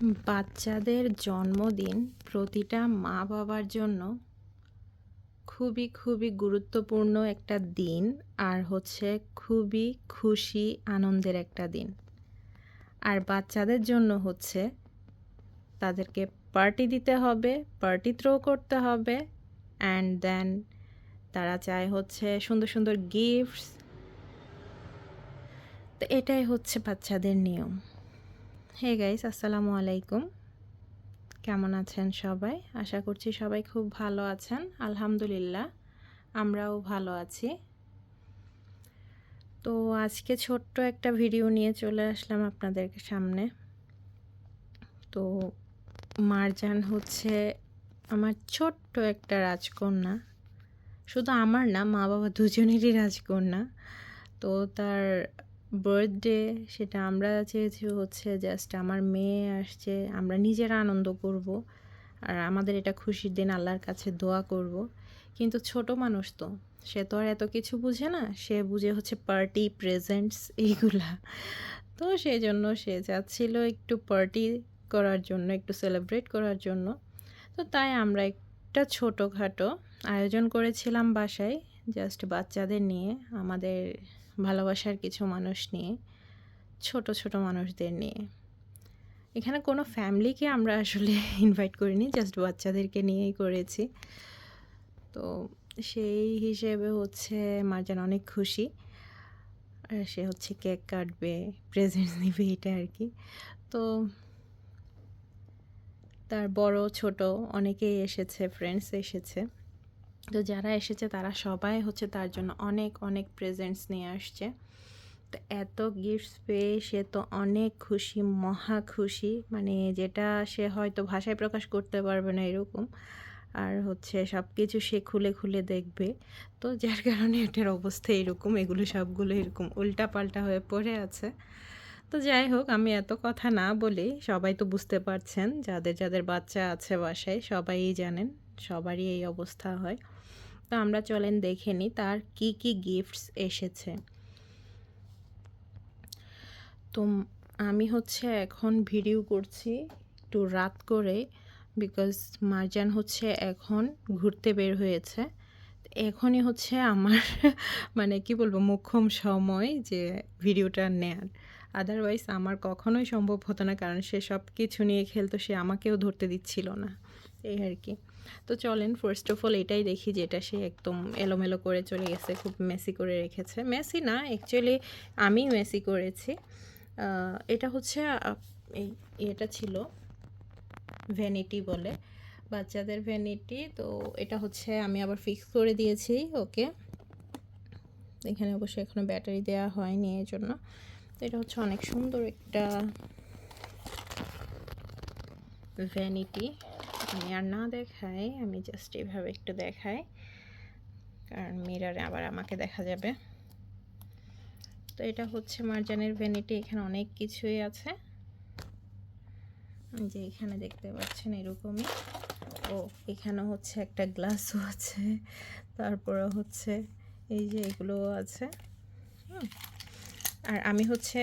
বাচ্চাদের জন্মদিন প্রতিটা মা বাবার জন্য খুবই খুবই গুরুত্বপূর্ণ একটা দিন আর হচ্ছে খুবই খুশি, আনন্দের একটা দিন। আর বাচ্চাদের জন্য হচ্ছে তাদেরকে পার্টি দিতে হবে পার্টি থ্রো করতে হবে অ্যান্ড দেন তারা চায় হচ্ছে সুন্দর সুন্দর গিফটস তো এটাই হচ্ছে বাচ্চাদের নিয়ম। হে গাইস আসসালামু আলাইকুম। কেমন আছেন সবাই? আশা করছি সবাই খুব ভালো আছেন। আলহামদুলিল্লাহ, আমরাও ভালো আছি। তো আজকে ছোট্ট একটা ভিডিও নিয়ে চলে আসলাম আপনাদের সামনে। তো মারজান হচ্ছে আমার ছোট্ট একটা রাজকন্যা। শুধু আমার না মা বাবা দুজনেরই রাজকন্যা। তো তার বার্থডে সেটা আমরা চেয়েছি হচ্ছে জাস্ট আমার মেয়ে আসছে, আমরা নিজেরা আনন্দ করব আর আমাদের এটা খুশির দিন আল্লাহর কাছে দোয়া করব। কিন্তু ছোট মানুষ তো, সে তো আর এত কিছু বুঝে না, সে বুঝে হচ্ছে পার্টি প্রেজেন্টস এইগুলা। তো সেই জন্য সে যাচ্ছিল একটু পার্টি করার জন্য, একটু সেলিব্রেট করার জন্য। তো তাই আমরা একটা ছোটোখাটো আয়োজন করেছিলাম বাসায় জাস্ট বাচ্চাদের নিয়ে, আমাদের ভালোবাসার কিছু মানুষ নিয়ে, ছোট ছোট মানুষদের নিয়ে। এখানে কোনো ফ্যামিলিকে আমরা আসলে ইনভাইট করিনি জাস্ট বাচ্চাদেরকে নিয়েই করেছি। তো সেই হিসেবে হচ্ছে মার্জান অনেক খুশি। আর সে হচ্ছে কেক কাটবে প্রেজেন্ট নেবে এটা আর কি। তো তার বড়, ছোট অনেকেই এসেছে ফ্রেন্ডস এসেছে। তো যারা এসেছে তারা সবাই হচ্ছে তার জন্য অনেক অনেক প্রেজেন্টস নিয়ে আসছে। তো এত গিফটস পেয়ে সে তো অনেক খুশি, মহা খুশি। মানে যেটা সে হয়তো ভাষায় প্রকাশ করতে পারবে না এরকম। আর হচ্ছে সব কিছু সে খুলে খুলে দেখবে। তো যার কারণে এটার অবস্থা এরকম, এগুলো সবগুলো এরকম উল্টা পাল্টা হয়ে পড়ে আছে। তো যাই হোক, আমি এত কথা না বলি সবাই তো বুঝতে পারছেন, যাদের যাদের বাচ্চা আছে বাসায় সবাই জানেন, সবারই এই অবস্থা হয়। তো আমরা চলেন দেখে নিই তার কি কি গিফটস এসেছে। তো আমি হচ্ছে এখন ভিডিও করছি একটু রাত করে বিকজ মারজান হচ্ছে এখন ঘুরতে বের হয়েছে। এখনই হচ্ছে আমার মানে কি বলব মোক্ষম সময় যে ভিডিওটা নেয়ার। আদারওয়াইজ আমার কখনোই সম্ভব হতো না কারণ সে সব কিছু নিয়ে খেলতো, সে আমাকেও ধরতে দিচ্ছিল না। এই আর কি। তো চলেন ফার্স্ট অফ অল এটাই দেখি যেটা সে একদম এলোমেলো করে চলে গেছে, খুব মেসি করে রেখেছে। মেসি না অ্যাকচুয়ালি আমি মেসি করেছি। এটা হচ্ছে এই এটা ছিল ভ্যানিটি বলে, বাচ্চাদের ভ্যানিটি তো এটা হচ্ছে আমি আবার ফিক্স করে দিয়েছি, ওকে। এখানে অবশ্যই এখনও ব্যাটারি দেওয়া হয়নি এই জন্য তো এটা হচ্ছে অনেক সুন্দর একটা ভ্যানিটি আমি আর না দেখাই, আমি জাস্ট এইভাবে একটু দেখাই। কারণ মিরারে আবার আমাকে দেখা যাবে। তো এটা হচ্ছে মার্জানের ভ্যানিটি এখানে অনেক কিছুই আছে। যে এখানে দেখতে পাচ্ছেন এরকমই। ও, এখানে হচ্ছে একটা গ্লাসও আছে। তারপরে হচ্ছে এই যে এগুলোও আছে। আর আমি হচ্ছে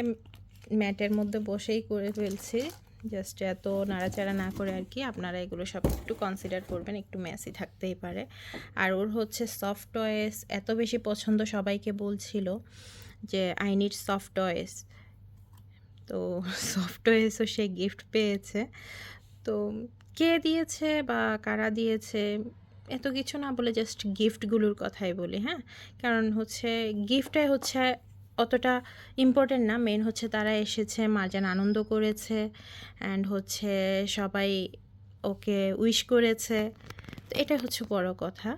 ম্যাটের মধ্যে বসেই করে ফেলছি। জাস্ট এত নাড়াচাড়া না করে আর কি আপনারা এগুলো সব একটু কনসিডার করবেন, একটু মেসি থাকতেই পারে। আর ওর হচ্ছে সফট টয়েস এত বেশি পছন্দ সবাইকে বলছিল যে আই নিড সফট টয়েস তো সফট টয়েসও সে গিফট পেয়েছে। তো কে দিয়েছে বা কারা দিয়েছে এত কিছু না বলে জাস্ট গিফটগুলোর কথাই বলি হ্যাঁ? কারণ হচ্ছে গিফটটাই হচ্ছে অতটা ইম্পর্টেন্ট না। মেন হচ্ছে তারা এসেছে মার্জান আনন্দ করেছে অ্যান্ড হচ্ছে সবাই ওকে উইশ করেছে। তো এটা হচ্ছে বড় কথা।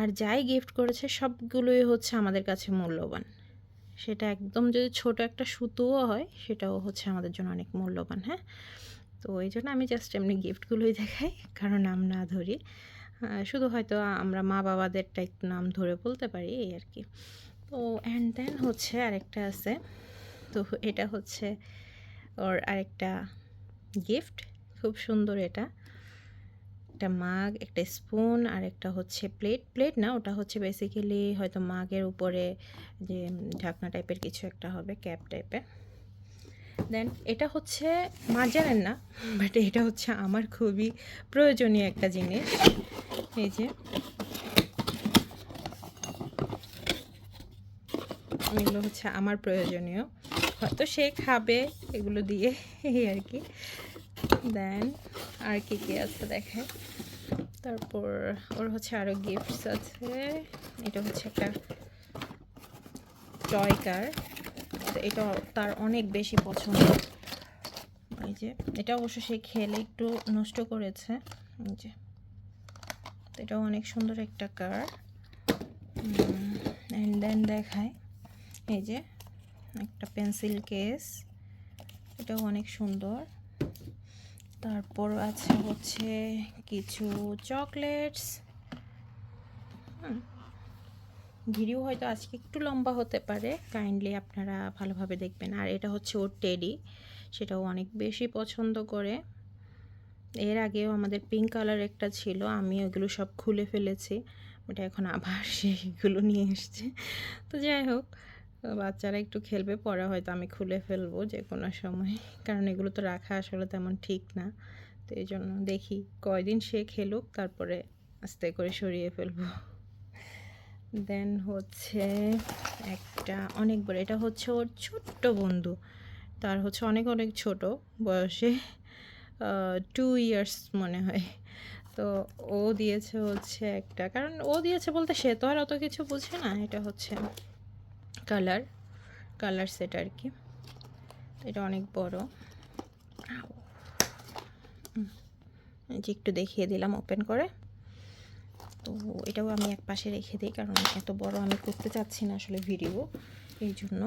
আর যাই গিফট করেছে, সবগুলোই হচ্ছে আমাদের কাছে মূল্যবান। সেটা একদম যদি ছোট একটা সুতোও হয়, সেটাও হচ্ছে আমাদের জন্য অনেক মূল্যবান হ্যাঁ? তো ওই জন্য আমি জাস্ট এমনি গিফটগুলোই দেখাই, কারণ নাম না ধরি। শুধু হয়তো আমরা মা বাবাদেরটা একটু নাম ধরে বলতে পারি, এই আর কি। তো অ্যান্ড দেন হচ্ছে আরেকটা আছে। তো, এটা হচ্ছে ওর আরেকটা গিফট খুব সুন্দর এটা। একটা মাগ একটা স্পুন আর একটা হচ্ছে প্লেট প্লেট না, ওটা হচ্ছে বেসিক্যালি হয়তো মাগের উপরে যে ঢাকনা টাইপের কিছু একটা হবে ক্যাপ টাইপের দেন এটা হচ্ছে মার্জানের না বাট এটা হচ্ছে আমার খুবই প্রয়োজনীয় একটা জিনিস। এই যে এগুলো হচ্ছে আমার প্রয়োজনীয়। হয়তো সে খাবে এগুলো দিয়ে এই আর কি। দেন আর কি কি আছে দেখে। তারপর ওর হচ্ছে আরও গিফটস আছে। এটা হচ্ছে একটা টয় কার এটা তার অনেক বেশি পছন্দ। এই যে, এটা অবশ্য সে খেলে একটু নষ্ট করেছে। এই যে এটাও অনেক সুন্দর একটা কার অ্যান্ড দেন দেখায়। এই যে, একটা পেন্সিল কেস। এটাও অনেক সুন্দর। তারপর আছে হচ্ছে কিছু চকলেটস। ভিডিও হয়তো আজকে একটু লম্বা হতে পারে। কাইন্ডলি আপনারা ভালোভাবে দেখবেন। আর এটা হচ্ছে ওর টেডি, সেটাও অনেক বেশি পছন্দ করে। এর আগেও আমাদের পিঙ্ক কালার একটা ছিল আমি ওগুলো সব খুলে ফেলেছি, ওটা এখন আবার সেইগুলো নিয়ে এসছে। তো যাই হোক বাচ্চারা একটু খেলবে, পরে হয়তো আমি খুলে ফেলব যে কোনো সময়। কারণ এগুলো তো রাখা আসলে তেমন ঠিক না। তো এই জন্য দেখি কয়দিন সে খেলুক, তারপরে আস্তে করে সরিয়ে ফেলব। দেন হচ্ছে একটা অনেক বড় এটা হচ্ছে ওর ছোট্ট বন্ধু। তার হচ্ছে অনেক অনেক ছোট বয়সে টু ইয়ার্স মনে হয়। তো ও দিয়েছে হচ্ছে একটা, কারণ ও দিয়েছে বলতে সে তো আর অত কিছু বুঝে না, এটা হচ্ছে কালার কালার সেট আর কি। এটা অনেক বড়। যে একটু দেখিয়ে দিলাম ওপেন করে। তো এটাও আমি এক পাশে রেখে দিই, কারণ এত বড় আমি করতে চাচ্ছি না আসলে ভিডিও এই জন্য।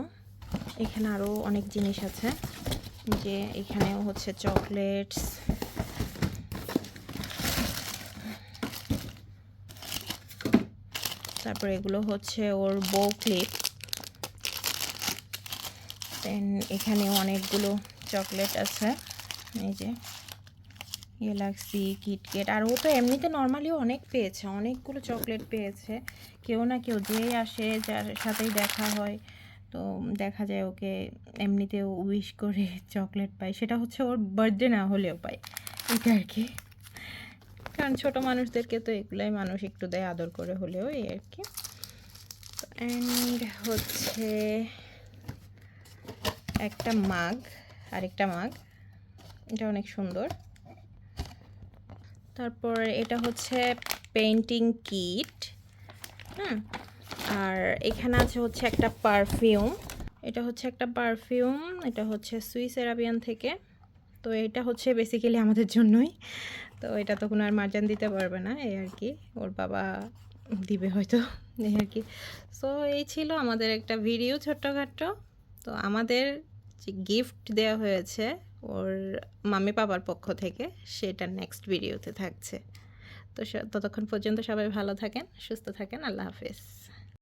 এখানে আরও অনেক জিনিস আছে, যে এখানেও হচ্ছে চকলেটস তারপর এগুলো হচ্ছে ওর বো ক্লিপ দেন এখানে অনেকগুলো চকলেট আছে। এই যে গ্যালাক্সি কিটকেট আর ও তো এমনিতে নর্মালিও অনেক পেয়েছে, অনেকগুলো চকলেট পেয়েছে। কেউ না কেউ যেই আসে, যার সাথেই দেখা হয়, তো দেখা যায় ওকে এমনিতেও উইশ করে চকলেট পায়। সেটা হচ্ছে ওর বার্থডে না হলেও পায়, এটা আর কি। কারণ ছোটো মানুষদেরকে তো এগুলাই মানুষ একটু দেয় আদর করে হলেও এই আর কি। অ্যান্ড হচ্ছে একটা মাগ, আরেকটা মাগ। এটা অনেক সুন্দর। তারপর এটা হচ্ছে পেন্টিং কিট হ্যাঁ আর এখানে আছে হচ্ছে একটা পারফিউম এটা হচ্ছে একটা পারফিউম এটা হচ্ছে সুইস এরাবিয়ান থেকে। তো এটা হচ্ছে বেসিক্যালি আমাদের জন্যই। তো এটা তো কোনো আর মার্জান দিতে পারবে না, এই আর কি। ওর বাবা দিবে হয়তো, এই আর কি। সো এই ছিল আমাদের একটা ভিডিও ছোট্টখাট্টো। তো আমাদের যে গিফট দেওয়া হয়েছে ওর মামি বাবার পক্ষ থেকে, সেটা নেক্সট ভিডিওতে থাকছে। তো ততক্ষণ পর্যন্ত সবাই ভালো থাকেন, সুস্থ থাকেন, আল্লাহ হাফেজ।